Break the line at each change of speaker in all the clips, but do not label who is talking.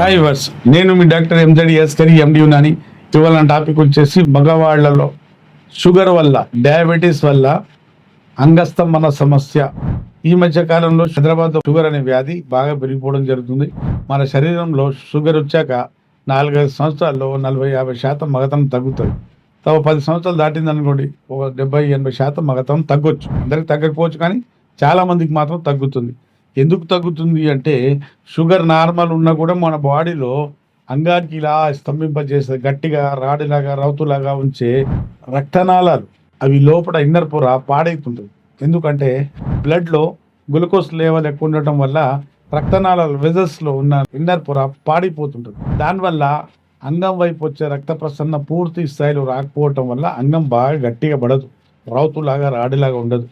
Hi verse నేను మీ doctor ఎంజడి ఎస్కరి ఎండి ఉన్నాని. ఇవాళ topic వచ్చేసి మగవాళ్ళలో షుగర్ వల్ల డయాబెటీస్ వల్ల అంగస్తంభన సమస్య. ఈ మధ్య కాలంలో హైదరాబాద్ షుగర్ అనే వ్యాధి బాగా పెరిగిపోవడం జరుగుతుంది. మన శరీరంలో షుగర్ వచ్చాక నాలుగైదు సంవత్సరాల్లో నలభై యాభై శాతం మగతనం తగ్గుతుంది. తవ పది సంవత్సరాలు దాటింది అనుకోండి ఒక డెబ్బై ఎనభై శాతం మగతం తగ్గొచ్చు. అందరికి తగ్గకపోవచ్చు కానీ చాలామందికి మాత్రం తగ్గుతుంది. ఎందుకు తగ్గుతుంది అంటే షుగర్ నార్మల్ ఉన్నా కూడా మన బాడీలో అంగానికి ఇలా స్తంభింపజేసే గట్టిగా రాడిలాగా రౌతులాగా ఉంచే రక్తనాళాలు అవి లోపల ఇన్నర్ పొర పాడైతుంటుంది ఎందుకంటే బ్లడ్లో గ్లూకోజ్ లెవెల్ ఎక్కువ ఉండటం వల్ల రక్తనాళాల వెజల్స్లో ఉన్న ఇన్నర్ పొర పాడైపోతుంటుంది. దానివల్ల అంగం వైపు వచ్చే రక్త ప్రసరణ పూర్తి స్థాయిలో రాకపోవటం వల్ల అంగం బాగా గట్టిగా పడదు. రౌతులాగా రాడిలాగా ఉండదు.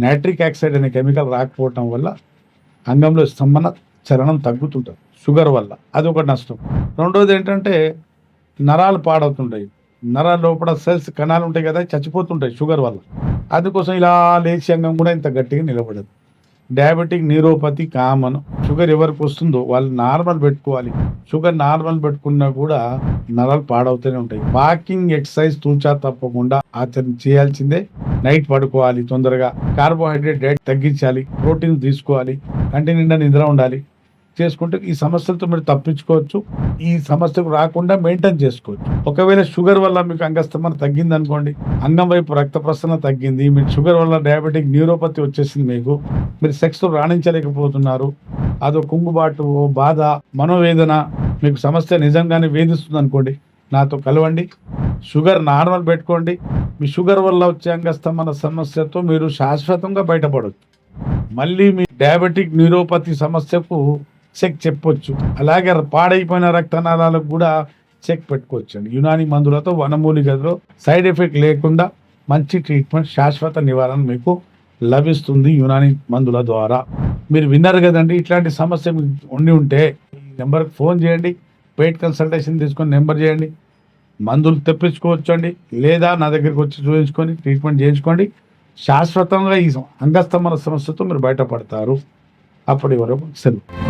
నైట్రిక్ ఆక్సైడ్ అనే కెమికల్ రాకపోవటం వల్ల అంగంలో స్తంభన చలనం తగ్గుతుంటుంది షుగర్ వల్ల. అది ఒక నష్టం. రెండోది ఏంటంటే నరాలు పాడవుతుంటాయి. నరాల లోపల సెల్స్ కణాలు ఉంటాయి కదా చచ్చిపోతుంటాయి షుగర్ వల్ల. అందుకోసం ఇలా లేచి అంగం కూడా ఇంత గట్టిగా నిలబడదు. Diabetic neuropathy common. షుగర్ ఎవరికి వస్తుందో వాళ్ళు నార్మల్ పెట్టుకోవాలి. షుగర్ నార్మల్ పెట్టుకున్నా కూడా నరాలు పాడవుతూనే ఉంటాయి. వాకింగ్ ఎక్సర్సైజ్ తూచా తప్పకుండా ఆచరణ చేయాల్సిందే. నైట్ పడుకోవాలి తొందరగా. కార్బోహైడ్రేట్ డైట్ తగ్గించాలి ప్రోటీన్ తీసుకోవాలి కంటి నిండా నిద్ర ఉండాలి. చేసుకుంటే ఈ సమస్యలతో మీరు తప్పించుకోవచ్చు. ఈ సమస్యకు రాకుండా మెయింటైన్ చేసుకోవచ్చు. ఒకవేళ షుగర్ వల్ల మీకు అంగస్తమన తగ్గింది అనుకోండి అంగం వైపు రక్త ప్రసరణ తగ్గింది మీరు షుగర్ వల్ల డయాబెటిక్ న్యూరోపతి వచ్చేసింది మీకు మీరు సెక్స్లో రాణించలేకపోతున్నారు అదో కుంగుబాటు బాధ మనోవేదన మీకు సమస్య నిజంగానే వేధిస్తుంది అనుకోండి నాతో కలవండి. షుగర్ నార్మల్ పెట్టుకోండి. మీ షుగర్ వల్ల వచ్చే అంగస్తమన సమస్యతో మీరు శాశ్వతంగా బయటపడవచ్చు మళ్ళీ మీ డయాబెటిక్ న్యూరోపతి సమస్యకు చెక్ చెప్పొచ్చు. అలాగే పాడైపోయిన రక్తనాళాలకు కూడా చెక్ పెట్టుకోవచ్చండి. యునాని మందులతో వనమూలికలో సైడ్ ఎఫెక్ట్ లేకుండా మంచి ట్రీట్మెంట్ శాశ్వత నివారణ మీకు లభిస్తుంది యునాని మందుల ద్వారా. మీరు విన్నారు కదండి ఇట్లాంటి సమస్య మీకు ఉండి ఉంటే ఈ నెంబర్కి ఫోన్ చేయండి. పెయిడ్ కన్సల్టేషన్ తీసుకొని నెంబర్ చేయండి. మందులు తెప్పించుకోవచ్చండి. లేదా నా దగ్గరికి వచ్చి చూపించుకొని ట్రీట్మెంట్ చేయించుకోండి. శాశ్వతంగా ఈ అంగస్తంభన సమస్యతో మీరు బయటపడతారు. అప్పటి వరకు సెలవు.